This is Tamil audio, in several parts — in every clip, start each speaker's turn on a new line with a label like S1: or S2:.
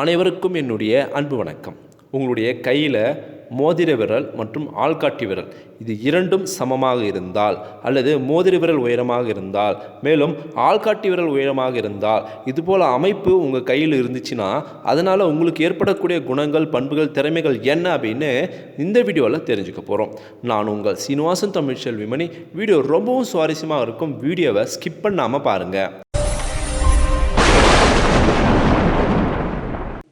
S1: அனைவருக்கும் என்னுடைய அன்பு வணக்கம். உங்களுடைய கையில் மோதிர விரல் மற்றும் ஆள்காட்டி விரல் இது இரண்டும் சமமாக இருந்தால் அல்லது மோதிர விரல் உயரமாக இருந்தால் மேலும் ஆள்காட்டி விரல் உயரமாக இருந்தால் இதுபோல் அமைப்பு உங்கள் கையில் இருந்துச்சுன்னா அதனால் உங்களுக்கு ஏற்படக்கூடிய குணங்கள் பண்புகள் திறமைகள் என்ன அப்படின்னு இந்த வீடியோவில் தெரிஞ்சுக்க போகிறோம் நான் உங்கள் சீனிவாசன் தமிழ் செல்விமணி. வீடியோ ரொம்பவும் சுவாரஸ்யமாக இருக்கும். வீடியோவை ஸ்கிப் பண்ணாமல் பாருங்கள்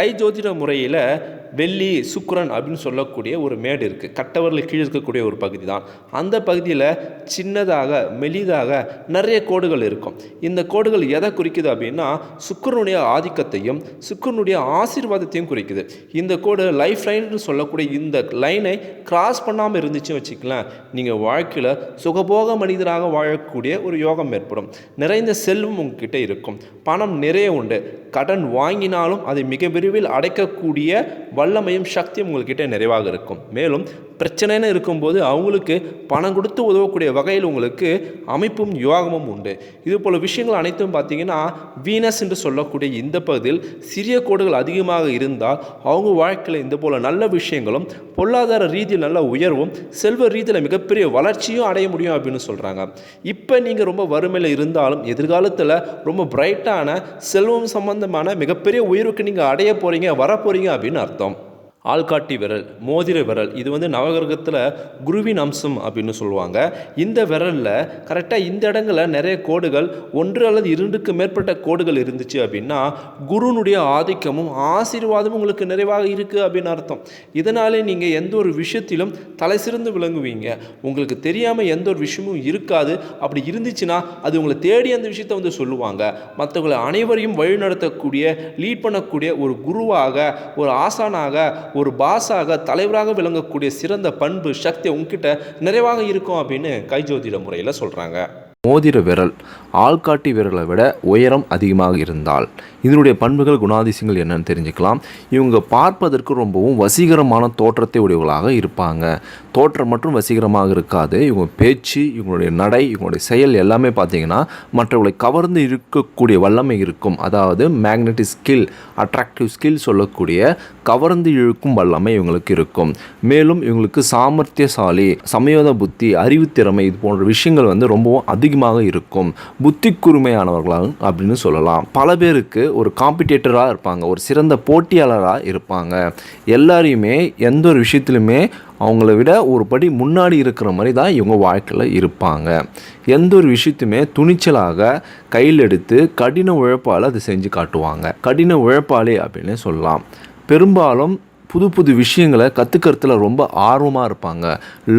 S1: கை ஜோதிட முறையில் வெள்ளி சுக்கரன் அப்படின்னு சொல்லக்கூடிய ஒரு மேடு இருக்குது கட்டவரில் கீழே இருக்கக்கூடிய ஒரு பகுதி தான். அந்த பகுதியில் சின்னதாக மெலிதாக நிறைய கோடுகள் இருக்கும். இந்த கோடுகள் எதை குறிக்குது அப்படின்னா சுக்கரனுடைய ஆதிக்கத்தையும் சுக்கரனுடைய ஆசீர்வாதத்தையும் குறிக்குது. இந்த கோடு லைஃப் லைன்னு சொல்லக்கூடிய இந்த லைனை கிராஸ் பண்ணாமல் இருந்துச்சுன்னு வச்சுக்கலாம் நீங்கள் வாழ்க்கையில் சுகபோக மனிதராக வாழக்கூடிய ஒரு யோகம் ஏற்படும். நிறைந்த செல்வம் உங்ககிட்ட இருக்கும். பணம் நிறைய உண்டு. கடன் வாங்கினாலும் அதை மிகப்பெரிய விரைவில் அடைக்கக்கூடிய வல்லமையும் சக்தியும் உங்கள்கிட்ட நிறைவாக இருக்கும். மேலும் பிரச்சனைன்னு இருக்கும்போது அவங்களுக்கு பணம் கொடுத்து உதவக்கூடிய வகையில் உங்களுக்கு அமைப்பும் யோகமும் உண்டு. இது போல் விஷயங்கள் அனைத்தும் பார்த்தீங்கன்னா வீனஸ் என்று சொல்லக்கூடிய இந்த பகுதியில் சிறிய கோடுகள் அதிகமாக இருந்தால் அவங்க வாழ்க்கையில் இந்த போல் நல்ல விஷயங்களும் பொருளாதார ரீதியில் நல்ல உயர்வும் செல்வ ரீதியில் மிகப்பெரிய வளர்ச்சியும் அடைய முடியும் அப்படின்னு சொல்கிறாங்க இப்போ நீங்கள் ரொம்ப வறுமையில் இருந்தாலும் எதிர்காலத்தில் ரொம்ப பிரைட்டான செல்வம் சம்பந்தமான மிகப்பெரிய உயர்வுக்கு நீங்கள் அடைய போகிறீங்க வர போகிறீங்க அப்படின்னு அர்த்தம். ஆள்காட்டி விரல் மோதிர விரல். இது வந்து நவகிரகத்தில் குருவின் அம்சம் அப்படின்னு சொல்லுவாங்க. இந்த விரலில் கரெக்டாக இந்த இடங்களில் நிறைய கோடுகள் ஒன்று அல்லது இரண்டுக்கு மேற்பட்ட கோடுகள் இருந்துச்சு அப்படின்னா குருனுடைய ஆதிக்கமும் ஆசீர்வாதமும் உங்களுக்கு நிறைவாக இருக்குது அப்படின்னு அர்த்தம். இதனாலே நீங்கள் எந்த ஒரு விஷயத்திலும் தலை சிறந்து விளங்குவீங்க. உங்களுக்கு தெரியாமல் எந்த ஒரு விஷயமும் இருக்காது. அப்படி இருந்துச்சுன்னா அது உங்களை தேடி அந்த விஷயத்தை வந்து சொல்லுவாங்க. மற்றவங்களை அனைவரையும் வழிநடத்தக்கூடிய லீட் பண்ணக்கூடிய ஒரு குருவாக ஒரு ஆசானாக ஒரு பாஸாக தலைவராக விளங்கக்கூடிய சிறந்த பண்பு சக்தி உங்ககிட்ட நிறைவாக இருக்கும் அப்படின்னு கைஜோதிட முறையில் சொல்கிறாங்க
S2: மோதிர விரல் ஆள்காட்டி விரலை விட உயரம் அதிகமாக இருந்தால் இதனுடைய பண்புகள் குணாதிசயங்கள் என்னன்னு தெரிஞ்சுக்கலாம். இவங்க பார்ப்பதற்கு ரொம்பவும் வசீகரமான தோற்றத்தை உடையவர்களாக இருப்பாங்க. தோற்றம் மட்டும் வசீகரமாக இருக்காது. இவங்க பேச்சு இவங்களுடைய நடை இவங்களுடைய செயல் எல்லாமே பார்த்தீங்கன்னா மற்றவர்களை கவர்ந்து இருக்கக்கூடிய வல்லமை இருக்கும். அதாவது மேக்னெட்டிக் ஸ்கில் அட்ராக்டிவ் ஸ்கில் சொல்லக்கூடிய கவர்ந்து இழுக்கும் வல்லமை இவங்களுக்கு இருக்கும். மேலும் இவங்களுக்கு சாமர்த்தியசாலி சமயோத புத்தி அறிவுத்திறமை இது போன்ற விஷயங்கள் வந்து ரொம்பவும் அதிகமாக இருக்கும். புத்தி கூர்மையானவர்களாக அப்படின்னு சொல்லலாம். பல பேருக்கு ஒரு காம்படிட்டராக இருப்பாங்க. ஒரு சிறந்த போட்டியாளராக இருப்பாங்க. எல்லாரையுமே எந்த ஒரு விஷயத்துலையுமே அவங்கள விட ஒரு படி முன்னாடி இருக்கிற மாதிரி தான் இவங்க வாழ்க்கையில் இருப்பாங்க. எந்த ஒரு விஷயத்தையுமே துணிச்சலாக கையில் எடுத்து கடின உழைப்பால் அதை செஞ்சு காட்டுவாங்க. கடின உழைப்பாளி அப்படின்னு சொல்லலாம். பெரும்பாலும் புது புது விஷயங்களை கற்றுக்கிறதுல ரொம்ப ஆர்வமாக இருப்பாங்க.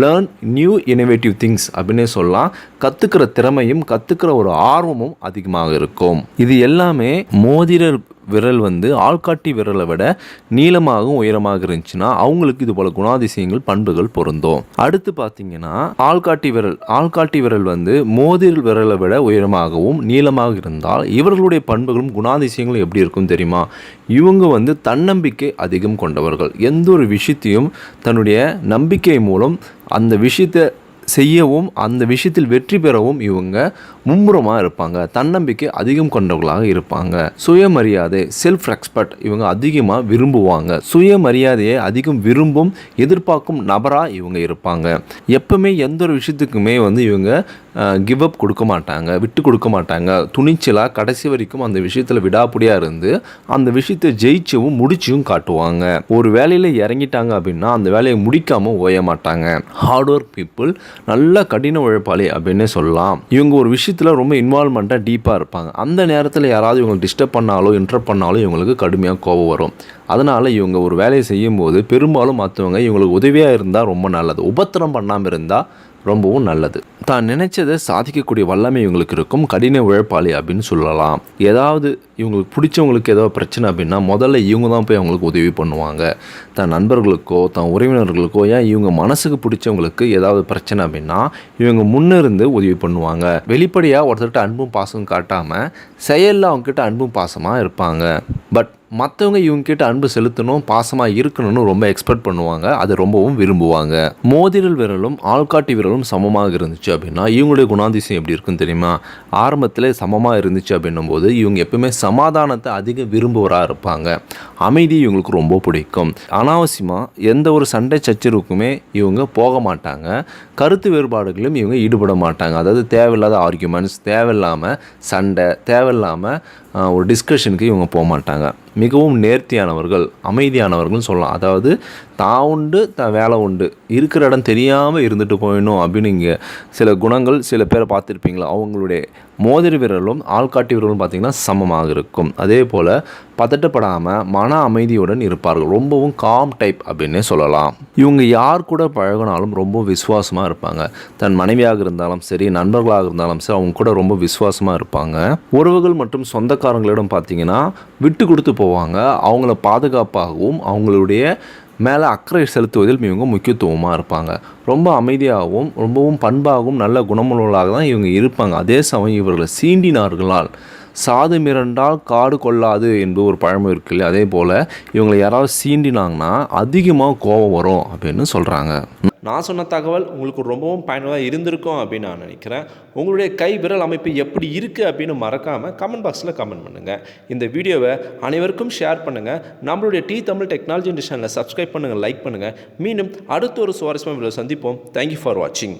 S2: லேர்ன் நியூ இனோவேட்டிவ் திங்ஸ் அப்படின்னே சொல்லலாம். கற்றுக்கிற திறமையும் கற்றுக்கிற ஒரு ஆர்வமும் அதிகமாக இருக்கும். இது எல்லாமே மோதிர விரல் வந்து ஆள்காட்டி விரலை விட நீளமாகவும் உயரமாக இருந்துச்சுன்னா அவங்களுக்கு இது போல குணாதிசயங்கள் பண்புகள் பொருந்தும். அடுத்து பார்த்தீங்கன்னா ஆள்காட்டி விரல் ஆள்காட்டி விரல் வந்து மோதிர விரலை விட உயரமாகவும் நீளமாக இருந்தால் இவர்களுடைய பண்புகளும் குணாதிசயங்களும் எப்படி இருக்கும் தெரியுமா? இவங்க வந்து தன்னம்பிக்கை அதிகம் கொண்டவர்கள். எந்த ஒரு விஷயத்தையும் தன்னுடைய நம்பிக்கை மூலம் அந்த விஷயத்தை செய்யவும் அந்த விஷயத்தில் வெற்றி பெறவும் இவங்க மும்முரமாக இருப்பாங்க. தன்னம்பிக்கை அதிகம் கொண்டவர்களாக இருப்பாங்க. சுயமரியாதை செல்ஃப் ரெஸ்பெக்ட் இவங்க அதிகமாக விரும்புவாங்க. சுயமரியாதையை அதிகம் விரும்பும் எதிர்பார்க்கும் நபராக இவங்க இருப்பாங்க. எப்பவுமே எந்த ஒரு விஷயத்துக்குமே வந்து இவங்க கிவ் அப் கொடுக்க மாட்டாங்க விட்டு கொடுக்க மாட்டாங்க. துணிச்சலாக கடைசி வரைக்கும் அந்த விஷயத்தில் விடாப்புடியாக இருந்து அந்த விஷயத்தை ஜெயிச்சவும் முடிச்சும் காட்டுவாங்க. ஒரு வேலையில் இறங்கிட்டாங்க அப்படின்னா அந்த வேலையை முடிக்காமல் ஓய மாட்டாங்க. ஹார்ட் ஒர்க் பீப்புள் நல்ல கடின உழைப்பாளி அப்படின்னே சொல்லலாம். இவங்க ஒரு விஷயத்தில் ரொம்ப இன்வால்மெண்ட்டாக டீப்பாக இருப்பாங்க. அந்த நேரத்தில் யாராவது இவங்களை டிஸ்டர்ப் பண்ணாலோ இன்டர் பண்ணாலோ இவங்களுக்கு கடுமையாக கோபம் வரும். அதனால் இவங்க ஒரு வேலையை செய்யும்போது பெரும்பாலும் மற்றவங்க இவங்களுக்கு உதவியாக இருந்தால் ரொம்ப நல்லது. உபத்திரம் பண்ணாமல் இருந்தால் ரொம்பவும் நல்லது. தான் நினைச்சதை சாதிக்கக்கூடிய வல்லமை இவங்களுக்கு இருக்கும். கடின உழைப்பாளி அப்படின்னு சொல்லலாம். ஏதாவது இவங்களுக்கு பிடிச்சவங்களுக்கு ஏதாவது பிரச்சனை அப்படின்னா முதல்ல இவங்க தான் போய் அவங்களுக்கு உதவி பண்ணுவாங்க. தன் நண்பர்களுக்கோ தன் உறவினர்களுக்கோ ஏன் இவங்க மனசுக்கு பிடிச்சவங்களுக்கு ஏதாவது பிரச்சனை அப்படின்னா இவங்க முன்னிருந்து உதவி பண்ணுவாங்க. வெளிப்படையாக ஒருத்தர்கிட்ட அன்பும் பாசமும் காட்டாமல் செயலில் அவங்கக்கிட்ட அன்பும் பாசமாக இருப்பாங்க. பட் மற்றவங்க இவங்ககிட்ட அன்பு செலுத்தணும் பாசமாக இருக்கணும்னு ரொம்ப எக்ஸ்பெக்ட் பண்ணுவாங்க. அதை ரொம்பவும் விரும்புவாங்க. மோதிரல் விரலும் ஆள்காட்டி விரலும் சமமாக இருந்துச்சு அப்படின்னா இவங்களுடைய குணாதிசயம் எப்படி இருக்குன்னு தெரியுமா? ஆரம்பத்தில் சமமாக இருந்துச்சு அப்படின்னும் போது இவங்க எப்பவுமே சமாதானத்தை அதிக விரும்புவராக இருப்பாங்க. அமைதி இவங்களுக்கு ரொம்ப பிடிக்கும். அனாவசியமாக எந்த ஒரு சண்டை சச்சரவுக்குமே இவங்க போக மாட்டாங்க. கருத்து வேறுபாடுகளையும் இவங்க ஈடுபட மாட்டாங்க. அதாவது தேவையில்லாத ஆர்கியூமெண்ட்ஸ் தேவையில்லாமல் சண்டை தேவையில்லாமல் ஒரு டிஸ்கஷனுக்கு இவங்க போக மாட்டாங்க மிகவும் நேர்த்தியானவர்கள் அமைதியானவர்கள்னு சொல்லலாம். அதாவது தான் உண்டு தான் வேலை உண்டு. இருக்கிற இடம் தெரியாமல் இருந்துட்டு போயிடணும் அப்படின்னு இங்கே சில குணங்கள் சில பேரை பார்த்துருப்பீங்களா? அவங்களுடைய மோதிர வீரர்களும் ஆள்காட்டி வீரர்களும் பார்த்திங்கன்னா சமமாக இருக்கும். அதே போல் பதட்டப்படாமல் மன அமைதியுடன் இருப்பார்கள். ரொம்பவும் காம் டைப் அப்படின்னே சொல்லலாம். இவங்க யார் கூட பழகினாலும் ரொம்ப விசுவாசமாக இருப்பாங்க. தன் மனைவியாக இருந்தாலும் சரி நண்பர்களாக இருந்தாலும் சரி அவங்க கூட ரொம்ப விசுவாசமாக இருப்பாங்க. உறவுகள் மற்றும் சொந்தக்காரங்களிடம் பார்த்தீங்கன்னா விட்டு கொடுத்து போவாங்க. அவங்கள பாதுகாப்பாகவும் அவங்களுடைய மேலே அக்கறை செலுத்துவதில் இவங்க முக்கியத்துவமாக இருப்பாங்க. ரொம்ப அமைதியாகவும் ரொம்பவும் பண்பாகவும் நல்ல குணமுள்ளவர்களாக தான் இவங்க இருப்பாங்க. அதே சமயம் இவர்களை சீண்டினார்களால் சாது மிரண்டால் காடு கொள்ளாது என்பது ஒரு பழமொழி இருக்கு இல்லையா? அதே போல் இவங்களை யாராவது சீண்டினாங்கன்னா அதிகமாக கோபம் வரும் அப்படின்னு சொல்கிறாங்க
S1: நான் சொன்ன தகவல் உங்களுக்கு ரொம்பவும் பயனுள்ளதாக இருந்திருக்கும் அப்படின்னு நான் நினைக்கிறேன். உங்களுடைய கை விரல் அமைப்பு எப்படி இருக்குது அப்படின்னு மறக்காமல் கமெண்ட் பாக்ஸில் கமெண்ட் பண்ணுங்கள் இந்த வீடியோவை அனைவருக்கும் ஷேர் பண்ணுங்கள் நம்மளுடைய டி தமிழ் டெக்னாலஜி சேனலை சப்ஸ்கிரைப் பண்ணுங்கள் லைக் பண்ணுங்கள் மீண்டும் அடுத்த ஒரு சுவாரஸ்யமாக சந்திப்போம். தேங்க்யூ ஃபார் வாட்சிங்